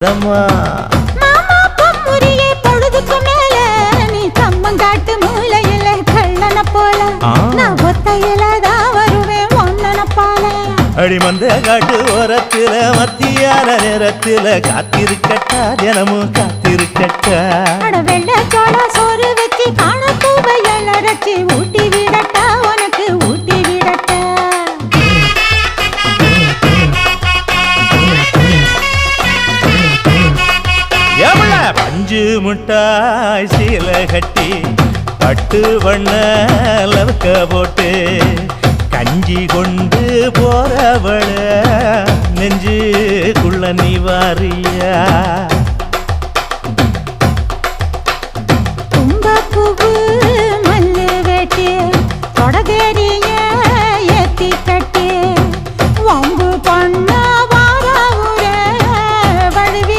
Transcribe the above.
அம்மா. மாமா பொம்முரியே பொழுதுக்கு மேல. நீ கம்மங்காட்டு மூலையில கள்ளன போல. ஆ. நான் ஒத்தையில தான் வருவேன் ஒன்னன போல. அடிமந்த காட்டு ஓரத்துல மத்தியான நேரத்துல காத்திருக்கட்டா தினமும் காத்திருக்கட்டா. அட வெள்ளை சோள சோறு வச்சு காண பூவையல் அரைச்சி ஊட்டி பஞ்சு முட்டாய் சீல கட்டி பட்டு வண்ண லவக்க போட்டு கஞ்சி கொண்டு போறவள நெஞ்சுக்குள்ள நீ வாரியா? தொடகேரிய எத்தி கட்டி வம்பு பண்ண